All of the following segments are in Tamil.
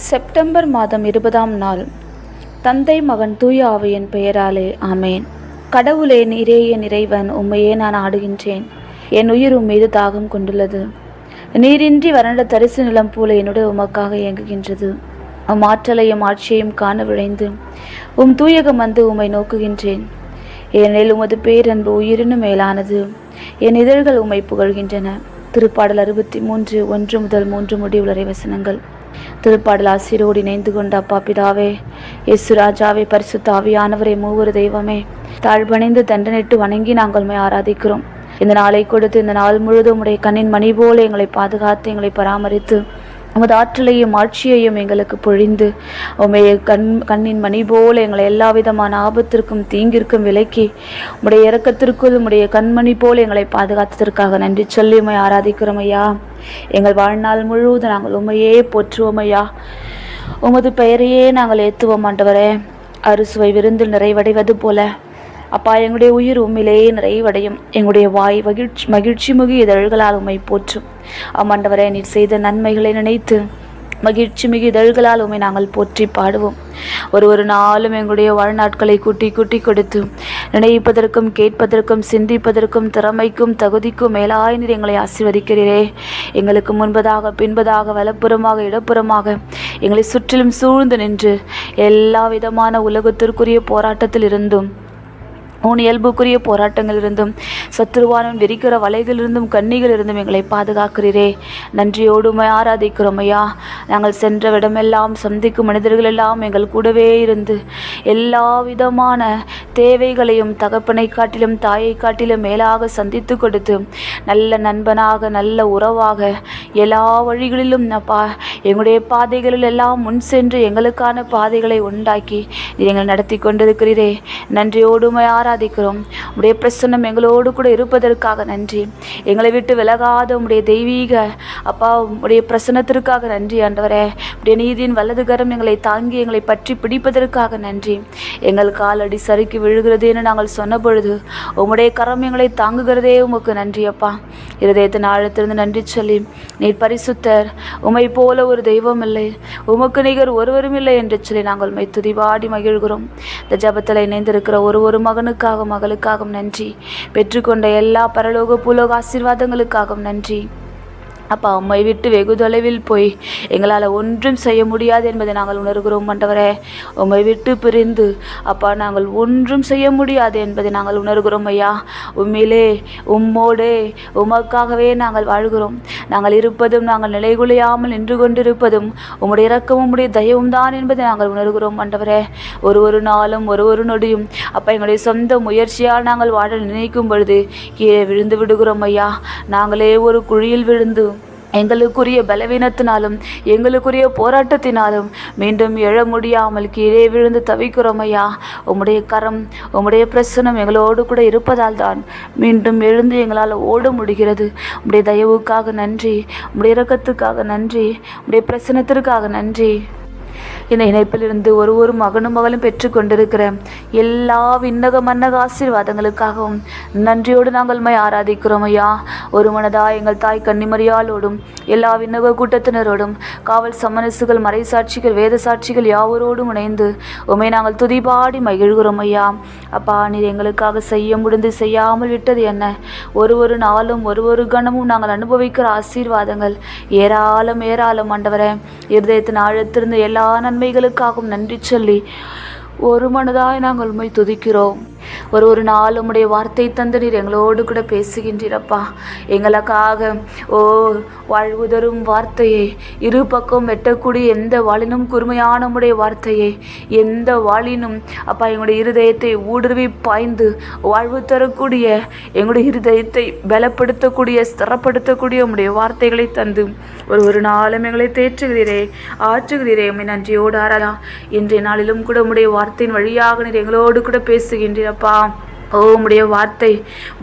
செப்டம்பர் மாதம் இருபதாம் நாள். தந்தை மகன் தூய ஆவியின் பெயராலே ஆமேன். கடவுளே நீரே என் இறைவன் உம்மையே நான் ஆடுகின்றேன். என் உயிர் உம் மீது தாகம் கொண்டுள்ளது. நீரின்றி வறண்ட தரிசு நிலம் போல என்னுடைய உமக்காக இயங்குகின்றது. உம் ஆற்றலையும் ஆட்சியையும் காண விழைந்து உம் தூயகம் வந்து உம்மை நோக்குகின்றேன். ஏனெனில் உமது பேரன்பு உயிரினும் மேலானது. என் இதழ்கள் உம்மை புகழ்கின்றன. திருப்பாடல் அறுபத்தி மூன்று ஒன்று முதல் மூன்று முடிவுள்ளரை வசனங்கள். திருப்பாடல் ஆசிரோடு இணைந்து கொண்ட அப்பா பிதாவே இயேசு ராஜாவே பரிசுத்த ஆவியானவரே மூவரு தெய்வமே தாழ்வணைந்து தண்டனிட்டு வணங்கி நாங்கள் ஆராதிக்கிறோம். இந்த நாளை கொடுத்து இந்த நாள் முழுதும் உடைய கண்ணின் மணி போல எங்களை பாதுகாத்து எங்களை பராமரித்து உமது ஆற்றலையும் ஆட்சியையும் எங்களுக்கு பொழிந்து உமைய கண் கண்ணின் மணி போல எங்களை எல்லா விதமான ஆபத்திற்கும் தீங்கிற்கும் விலக்கி உம்முடைய இரக்கத்திற்குள் உம்முடைய கண்மணி போல எங்களை பாதுகாத்ததற்காக நன்றி சொல்லி உமை ஆராதிக்கிறோம் ஐயா. எங்கள் வாழ்நாள் முழுவதும் நாங்கள் உமையே போற்றுவோம் ஐயா. உமது பெயரையே நாங்கள் ஏற்றுவோம் ஆண்டவரே. அறுசுவை விருந்தில் நிறைவடைவது போல அப்பா எங்களுடைய உயிர் உண்மையிலேயே நிறைவடையும். எங்களுடைய வாய் மகிழ்ச்சி மகிழ்ச்சி முகி இதழ்களால் உம்மை போற்றும். ஆமாண்டவரே நீர் செய்த நன்மைகளை நினைத்து மகிழ்ச்சி மிகு உண்மை நாங்கள் போற்றி பாடுவோம். ஒரு ஒரு நாளும் எங்களுடைய வாழ்நாட்களை கூட்டி கூட்டி கொடுத்து நினைப்பதற்கும் கேட்பதற்கும் சிந்திப்பதற்கும் திறமைக்கும் தகுதிக்கும் மேலாய் நீர் எங்களை ஆசீர்வதிக்கிறீரே. எங்களுக்கு முன்பதாக பின்பதாக வலப்புறமாக இடப்புறமாக எங்களை சுற்றிலும் சூழ்ந்து நின்று எல்லா விதமான உலகத்திற்குரிய போராட்டத்தில் இருந்தும் உன் இயல்புக்குரிய போராட்டங்களிலிருந்தும் சத்துருவானம் விரிக்கிற வலைகளிலிருந்தும் கண்ணிகளிலிருந்தும் எங்களை பாதுகாக்கிறீரே. நன்றியோடுமை ஆராதிக்கிறோம் ஐயா. நாங்கள் சென்ற இடமெல்லாம் சந்திக்கும் மனிதர்கள் எல்லாம் எங்கள் கூடவே இருந்து எல்லா விதமான தேவைகளையும் தகப்பனை காட்டிலும் தாயை காட்டிலும் மேலாக சந்தித்து கொடுத்து நல்ல நண்பனாக நல்ல உறவாக எல்லா வழிகளிலும் அப்பா எங்களுடைய பாதைகளில் எல்லாம் முன் சென்று எங்களுக்கான பாதைகளை உண்டாக்கி நீர் எங்களை நடத்தி கொண்டிருக்கிறீரே. நன்றியோடு ஆராதிக்கிறோம். உடைய பிரசன்னம் எங்களோடு கூட இருப்பதற்காக நன்றி. எங்களை விட்டு விலகாத உடைய தெய்வீக அப்பா உடைய பிரசன்னத்திற்காக நன்றி ஆண்டவரே. உடைய நீதியின் வலது கரம் எங்களை தாங்கி எங்களை பற்றி பிடிப்பதற்காக நன்றி. எங்கள் காலடி சறுக்கி விழுகிறது என்று நாங்கள் சொன்ன பொழுது உம்முடைய கரம் எங்களை தாங்குகிறதே உமக்கு நன்றி அப்பா. இருதயத்தின் ஆழத்திலிருந்து நன்றி சொல்லி நீர் பரிசுத்தர் உமை போல ஒரு தெய்வம் இல்லை. உமக்கு நிகர் ஒருவரும் இல்லை என்று சொல்லி நாங்கள் உண்மை துதிவாடி மகிழ்கிறோம். இந்த ஜபத்தில் இணைந்திருக்கிற ஒரு ஒரு மகனுக்காக மகளுக்காகவும் நன்றி. பெற்றுக்கொண்ட எல்லா பரலோக பூலோக ஆசீர்வாதங்களுக்காகவும் நன்றி. அப்பா அம்மை விட்டு வெகு தொலைவில் போய் எங்களால் ஒன்றும் செய்ய முடியாது என்பதை நாங்கள் உணர்கிறோம் ஆண்டவரே உம்மை விட்டு பிரிந்து அப்பா நாங்கள் ஒன்றும் செய்ய முடியாது என்பதை நாங்கள் உணர்கிறோம் ஐயா. உண்மையிலே உம்மோடே உமக்காகவே நாங்கள் வாழ்கிறோம். நாங்கள் இருப்பதும் நாங்கள் நிலைகுலையாமல் நின்று கொண்டிருப்பதும் உம்முடைய இறக்கமும் உம்முடைய தயவும் தான் என்பதை நாங்கள் உணர்கிறோம் ஆண்டவரே ஒரு ஒரு நாளும் ஒரு ஒரு நொடியும் அப்பா எங்களுடைய சொந்த முயற்சியால் நாங்கள் வாழ நினைக்கும் பொழுது கீழே விழுந்து விடுகிறோம் ஐயா. நாங்களே ஒரு குழியில் விழுந்து எங்களுக்குரிய பலவீனத்தினாலும் எங்களுக்குரிய போராட்டத்தினாலும் மீண்டும் எழ முடியாமல் கீழே விழுந்து தவிக்கிறோம் ஐயா. உம்முடைய கரம் உம்முடைய பிரசனம் எங்களோடு கூட இருப்பதால் தான் மீண்டும் எழுந்து எங்களால் ஓட முடிகிறது. உம்முடைய தயவுக்காக நன்றி உம்முடைய இரக்கத்துக்காக நன்றி உம்முடைய பிரசனத்திற்காக நன்றி. இந்த இணைப்பிலிருந்து ஒரு ஒரு மகனும் மகளும் பெற்றுக்கொண்டிருக்கிற எல்லா விண்ணக மன்னக ஆசீர்வாதங்களுக்காகவும் நன்றியோடு நாங்கள் மை ஆராதிக்கிறோம் ஐயா. ஒரு மனதா எங்கள் தாய் கன்னிமரியாலோடும் எல்லா விண்ணக கூட்டத்தினரோடும் காவல் சமனசுகள் மறைசாட்சிகள் வேத சாட்சிகள் யாவரோடும் இணைந்து உமை நாங்கள் துதிபாடி மகிழ்கிறோம் ஐயா. அப்பா நீர் எங்களுக்காக செய்ய முடிந்து செய்யாமல் விட்டது என்ன? ஒரு ஒரு நாளும் ஒரு ஒரு கணமும் நாங்கள் அனுபவிக்கிற ஆசீர்வாதங்கள் ஏராளம் ஏராளம் ஆண்டவரே. இருதயத்தின் ஆழத்திருந்து எல்லா நன்மைகளுக்காகவும் நன்றி சொல்லி ஒரு மனதாய் நாங்கள் உண்மை துதிக்கிறோம். ஒரு ஒரு நாள் உம்முடைய வார்த்தை தந்து நீர் எங்களோடு கூட பேசுகின்றீரப்பா. எங்களுக்காக ஓ வாழ்வுதரும் வார்த்தையை. இரு பக்கம் வெட்டக்கூடிய எந்த வாளினும் குறுமையான உம்முடைய வார்த்தையை. எந்த வாளினும் அப்பா எங்களுடைய இருதயத்தை ஊடுருவி பாய்ந்து வாழ்வு தரக்கூடிய எங்களுடைய இருதயத்தை பலப்படுத்தக்கூடிய ஸ்திரப்படுத்தக்கூடிய உம்முடைய வார்த்தைகளை தந்து ஒரு ஒரு நாளும் எங்களை தேற்றுகிறீரே ஆற்றுகிறீரே. உண்மை நன்றியோடு ஆராதா இன்றைய நாளிலும் கூட உம்முடைய வார்த்தையின் வழியாக நீர் எங்களோடு கூட பேசுகின்றீரப்பா ஓ உம்முடைய வார்த்தை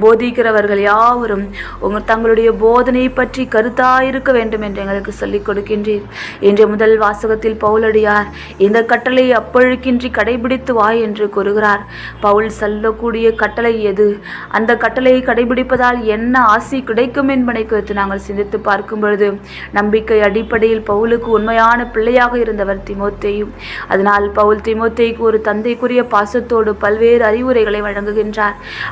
போதிக்கிறவர்கள் யாவரும் உங்கள் தங்களுடைய போதனையை பற்றி கருத்தாயிருக்க வேண்டும் என்று எங்களுக்கு சொல்லிக் கொடுக்கின்றீர். இன்றைய முதல் வாசகத்தில் பவுலடியார் இந்த கட்டளையை அப்பழுக்கின்றி கடைபிடித்து வா என்று கூறுகிறார். பவுல் சொல்லக்கூடிய கட்டளை எது? அந்த கட்டளையை கடைபிடிப்பதால் என்ன ஆசி கிடைக்கும் என்பதை குறித்து நாங்கள் சிந்தித்து பார்க்கும் பொழுது நம்பிக்கை அடிப்படையில் பவுலுக்கு உண்மையான பிள்ளையாக இருந்தவர் திமோத்தேயும் அதனால் பவுல் திமோத்தேய்க்கு ஒரு தந்தைக்குரிய பாசத்தோடு பல்வேறு அறிவுரைகளை வழங்குகின்றார்.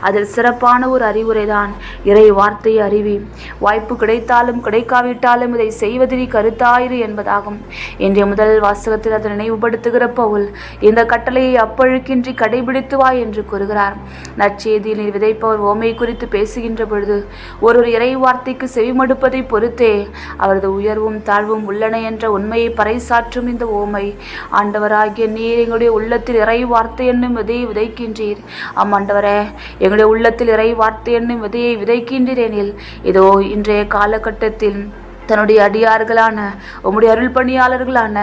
அதில் சிறப்பான ஒரு அறிவுரைதான். இறை வார்த்தை அறிவி. வாய்ப்பு கிடைத்தாலும் கிடைக்காவிட்டாலும் இதை செய்வதில் கருத்தாயிரு என்பதாகும். இன்றைய முதல் வாசகத்தில் அதை நினைவுபடுத்துகிற பவுல் இந்த கட்டளையை அப்பழுக்கின்றி கடைபிடித்து வா என்று கூறுகிறார். நற்செய்தியில் நீர் விதைப்பவர் ஓமை குறித்து பேசுகின்ற பொழுது ஒரு ஒரு இறை வார்த்தைக்கு செவிமடுப்பதை பொறுத்தே அவரது உயர்வும் தாழ்வும் உள்ளன என்ற உண்மையை பறைசாற்றும் இந்த ஓமை. ஆண்டவராகிய நீர் எங்களுடைய உள்ளத்தில் இறை வார்த்தை என்னும் விதையை விதைக்கின்றீர். ஆமாண்டவரே எங்களுடைய உள்ளத்தில் இறை வார்த்தை என்னும் விதையை விதைக்கின்றேனில் இதோ இன்றைய காலகட்டத்தில் தன்னுடைய அடியார்களான உம்முடைய அருள் பணியாளர்களான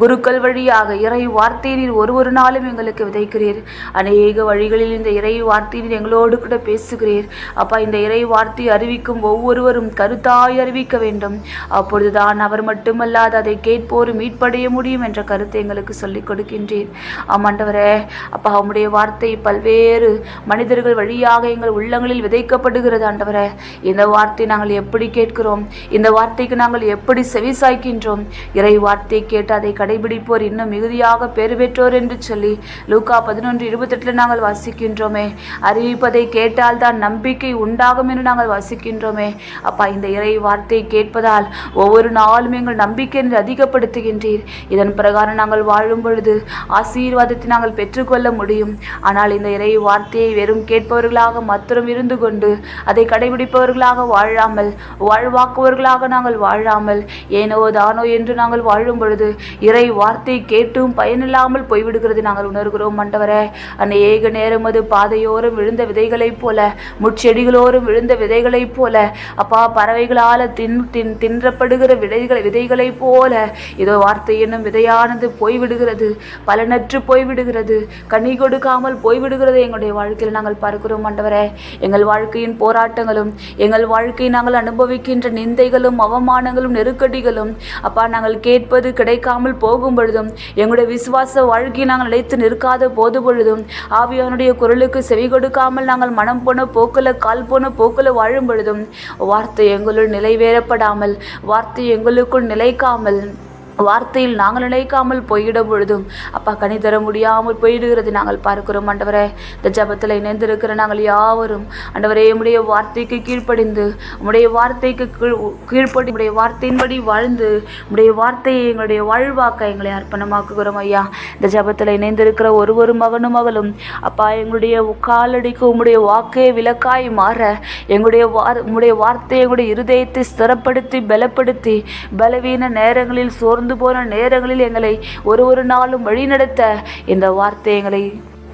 குருக்கள் வழியாக இறை வார்த்தை நீர் ஒரு ஒரு நாளும் எங்களுக்கு விதைக்கிறீர். அநேக வழிகளில் இந்த இறை வார்த்தையினர் எங்களோடு கூட பேசுகிறீர். அப்பா இந்த இறை வார்த்தை அறிவிக்கும் ஒவ்வொருவரும் கருத்தாய் அறிவிக்க வேண்டும். அப்பொழுதுதான் அவர் மட்டுமல்லாது அதை கேட்போர் மீட்படைய முடியும் என்ற கருத்தை எங்களுக்கு சொல்லிக் கொடுக்கின்றீர். ஆமாண்டவரே அப்பா உம்முடைய வார்த்தை பல்வேறு மனிதர்கள் வழியாக எங்கள் உள்ளங்களில் விதைக்கப்படுகிறது ஆண்டவரே. இந்த வார்த்தை நாங்கள் எப்படி கேட்கிறோம்? இந்த வார்த்தை வார்த்தைக்கு நாங்கள் எப்படி செவிசாய்க்கின்றோம்? இறை வார்த்தை கேட்டு அதை கடைபிடிப்போர் இன்னும் மிகுதியாக பேறு பெற்றோர் என்று சொல்லி லூக்கா பதினொன்று இருபத்தெட்டில் நாங்கள் வாசிக்கின்றோமே. அறிவிப்பதை கேட்டால் தான் நம்பிக்கை உண்டாகும் என்று நாங்கள் வாசிக்கின்றோமே. அப்பா இந்த இறை வார்த்தை கேட்பதால் ஒவ்வொரு நாளும் எங்கள் நம்பிக்கை அதிகப்படுத்துகின்றீர். இதன் பிரகாரம் நாங்கள் வாழும் பொழுது ஆசீர்வாதத்தை நாங்கள் பெற்றுக்கொள்ள முடியும். ஆனால் இந்த இறை வார்த்தையை வெறும் கேட்பவர்களாக மாத்திரம் இருந்து கொண்டு அதை கடைபிடிப்பவர்களாக வாழாமல் வாழ்வாக்குவர்களாக நாங்கள் வாழாமல் ஏனோ தானோ என்று நாங்கள் வாழும் பொழுது இறை வார்த்தை கேட்டும் பயனில்லாமல் போய்விடுகிறது நாங்கள் உணர்கிறோம் மண்டவரே. அநேக நேரம் அது பாதையோரம் விழுந்த விதைகளைப் போல முட்செடிகளோரும் விழுந்த விதைகளைப் போல அப்பா பறவைகளால் தின் தின் தின்றப்படுகிற விதைகள் விதைகளைப் போல இதோ வார்த்தை என்னும் விதையானது போய்விடுகிறது பலனற்று போய்விடுகிறது கனி கொடுக்காமல் போய்விடுகிறது எங்களுடைய வாழ்க்கையில் நாங்கள் பார்க்கிறோம் ஆண்டவரே எங்கள் வாழ்க்கையின் போராட்டங்களும் எங்கள் வாழ்க்கையை நாங்கள் அனுபவிக்கின்ற நிந்தைகளும் அவமானங்களும் நெருக்கடிகளும் அப்பா நாங்கள் கேட்பது கிடைக்காமல் போகும் பொழுதும் எங்களுடைய விசுவாச வாழ்க்கையை நாங்கள் நிலைத்து நிற்காத போது பொழுதும் ஆவியானுடைய குரலுக்கு செவி கொடுக்காமல் நாங்கள் மனம் போன போக்கில் கால் போன போக்கில் வாழும் பொழுதும் வார்த்தை எங்களுள் நிலைவேறப்படாமல் வார்த்தை எங்களுக்குள் நிலைக்காமல் வார்த்தையில் நாங்கள் நினைக்காமல் போயிட பொழுதும் அப்பா கனி தர முடியாமல் போயிடுகிறது நாங்கள் பார்க்கிறோம் ஆண்டவரே. இந்த ஜபத்தில் இணைந்திருக்கிற நாங்கள் யாவரும் ஆண்டவரே உடைய வார்த்தைக்கு கீழ்ப்படிந்து உடைய வார்த்தைக்கு கீழ் கீழ்ப்படி உடைய வார்த்தையின்படி வாழ்ந்து உடைய வார்த்தையை எங்களுடைய வாழ்வாக்க எங்களை அர்ப்பணமாக்குகிறோம் ஐயா. இந்த ஜபத்தில் இணைந்திருக்கிற ஒரு ஒரு மகனும் மகளும் அப்பா எங்களுடைய காலடிக்கு உம்முடைய வாக்கே விளக்காய் மாற எங்களுடைய வார் உம்முடைய வார்த்தையை எங்களுடைய இருதயத்தை ஸ்திரப்படுத்தி பலப்படுத்தி பலவீன நேரங்களில் சோர்ந்து போன நேரங்களில் எங்களை ஒரு ஒரு நாளும் வழிநடத்த இந்த வார்த்தை எங்களை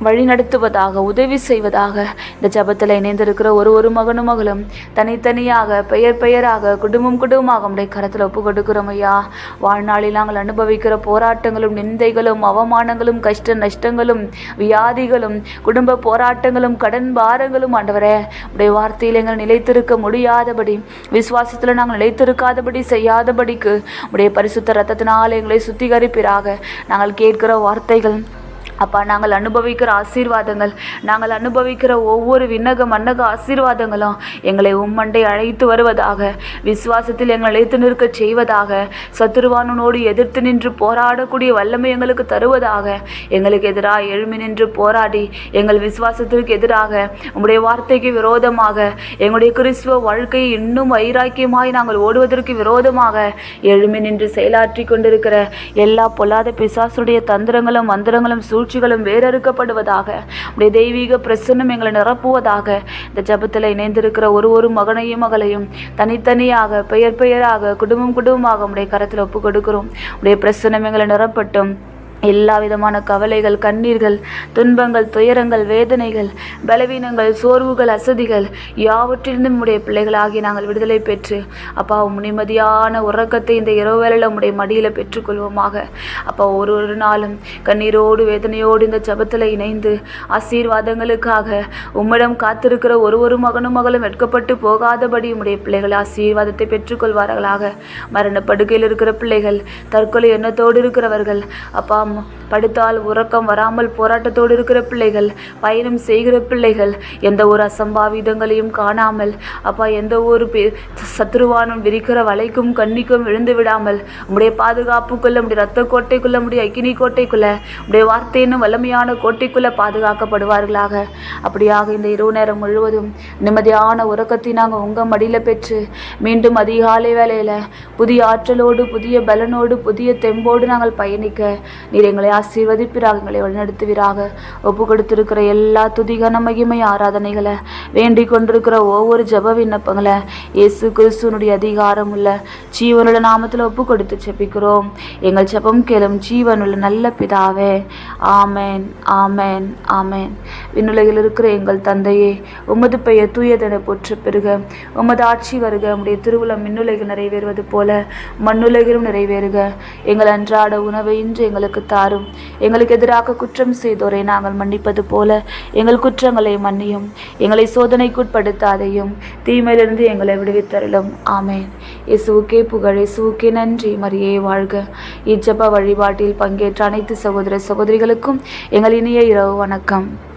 வழிநடத்துவதாக உதவி செய்வதாக. இந்த ஜபத்தில் இணைந்திருக்கிற ஒரு ஒரு மகனும் மகளும் தனித்தனியாக பெயர் பெயராக குடும்பம் குடும்பமாக உடைய கரத்தில் ஒப்பு கொடுக்கிறோம் ஐயா. வாழ்நாளில் நாங்கள் அனுபவிக்கிற போராட்டங்களும் நிந்தைகளும் அவமானங்களும் கஷ்ட நஷ்டங்களும் வியாதிகளும் குடும்ப போராட்டங்களும் கடன் பாரங்களும் ஆண்டவரே உடைய வார்த்தையில் எங்கள் நிலைத்திருக்க முடியாதபடி விசுவாசத்தில் நாங்கள் நிலைத்திருக்காதபடி செய்யாதபடிக்கு உடைய பரிசுத்த ரத்தத்தினால் எங்களை சுத்திகரிப்பிறாக நாங்கள் கேட்கிற வார்த்தைகள் அப்பா நாங்கள் அனுபவிக்கிற ஆசீர்வாதங்கள் நாங்கள் அனுபவிக்கிற ஒவ்வொரு விண்ணக மன்னக ஆசீர்வாதங்களும் எங்களை உம்மண்டை அழைத்து வருவதாக விசுவாசத்தில் எங்களை அழைத்து நிற்க செய்வதாக சத்துருவானனோடு எதிர்த்து நின்று போராடக்கூடிய வல்லமை எங்களுக்கு தருவதாக எங்களுக்கு எதிராக எழுமி நின்று போராடி எங்கள் விசுவாசத்திற்கு எதிராக உங்களுடைய வார்த்தைக்கு விரோதமாக எங்களுடைய கிறிஸ்துவ வாழ்க்கையை இன்னும் வைராக்கியமாய் நாங்கள் ஓடுவதற்கு விரோதமாக எழுமி நின்று செயலாற்றி கொண்டிருக்கிற எல்லா பொல்லாத பிசாசுடைய தந்திரங்களும் மந்திரங்களும் சூழ்ச்சிகளும் வேறறுக்கப்படுவதாக உடைய தெய்வீக பிரசன்னம் எங்களை நிரப்புவதாக இந்த ஜபத்தில் இணைந்திருக்கிற ஒரு ஒரு மகனையும் மகளையும் தனித்தனியாக பெயர் பெயராக குடும்பம் குடும்பமாக உடைய கரத்தில் ஒப்பு கொடுக்கிறோம் உடைய பிரசன்னம் எங்களை நிரப்பட்டும். எல்லா விதமான கவலைகள் கண்ணீர்கள் துன்பங்கள் துயரங்கள் வேதனைகள் பலவீனங்கள் சோர்வுகள் அசதிகள் யாவற்றிலிருந்தும் உடைய பிள்ளைகளாகி நாங்கள் விடுதலை பெற்று அப்பா நிம்மதியான உறக்கத்தை இந்த இரவு வேளையில் உம்முடைய மடியில் பெற்றுக்கொள்வோமாக. அப்பா ஒரு ஒரு நாளும் கண்ணீரோடு வேதனையோடு இந்த ஜபத்தில் இணைந்து ஆசீர்வாதங்களுக்காக உம்மிடம் காத்திருக்கிற ஒரு ஒரு மகனும் மகளும் வெட்கப்பட்டு போகாதபடி உம்முடைய பிள்ளைகள் ஆசீர்வாதத்தை பெற்றுக்கொள்வார்களாக. மரண படுக்கையில் இருக்கிற பிள்ளைகள் தற்கொலை எண்ணத்தோடு இருக்கிறவர்கள் அப்பா படுத்தால் உறக்கம் வராமல் போராட்டத்தோடு இருக்கிற பிள்ளைகள் பயணம் செய்கிற பிள்ளைகள் எந்த ஒரு அசம்பாவிதங்களையும் காணாமல் அப்பா எந்த ஒரு பெ- விரிக்கிற வலைக்கும் கண்ணிக்கும் விழுந்து விடாமல் உம்முடைய பாதுகாப்புக்குள்ள உடைய ரத்த கோட்டைக்குள்ள உடைய அக்கினி கோட்டைக்குள்ள உடைய வார்த்தையினும் வலிமையான கோட்டைக்குள்ள பாதுகாக்கப்படுவார்களாக. அப்படியாக இந்த இரவு நேரம் முழுவதும் நிம்மதியான உறக்கத்தை நாங்கள் உங்கள் மடியில் பெற்று மீண்டும் அதிகாலை வேலையில் புதிய ஆற்றலோடு புதிய பலனோடு புதிய தெம்போடு நாங்கள் பயணிக்க நீர் எங்களை ஆசீர்வதிப்பிறாக எங்களை வழிநடத்துவீராக. ஒப்பு கொடுத்திருக்கிற எல்லா துதிகன மகிமை ஆராதனைகளை வேண்டிக் கொண்டிருக்கிற ஒவ்வொரு ஜெப விண்ணப்பங்களை இயேசு கிறிஸ்துவனுடைய அதிகாரம் உள்ள ஜீவனுள்ள நாமத்தில் ஒப்பு கொடுத்து செபிக்கிறோம் எங்கள் ஜபம் கேளும் ஜீவனுள்ள நல்ல பிதாவே. ஆமென் ஆமேன் ஆமேன். விண்ணுலகில் இருக்கிற எங்கள் தந்தையே உமது பெயர் தூயதென போற்று பெருக. உமது ஆட்சி வருக. உம்முடைய திருவிழா மின்னுலகில் நிறைவேறுவது போல மண்ணுலகிலும் நிறைவேறுக. எங்கள் அன்றாட உணவை இன்று எங்களுக்கு தாரும் எங்களுக்கு எதிராக குற்றம் செய்தோரை நாங்கள் மன்னிப்பது போல எங்கள் குற்றங்களை மன்னியும். எங்களை சோதனைக்குட்படுத்தாதையும் தீமையிலிருந்து எங்களை விடுவித்தருளும். ஆமேன். இசுவுக்கே புகழ் இசுவுக்கே நன்றி. மரியே வாழ்க. இச்சப வழிபாட்டில் பங்கேற்ற அனைத்து சகோதர சகோதரிகளுக்கும் எங்கள் இனிய இரவு வணக்கம்.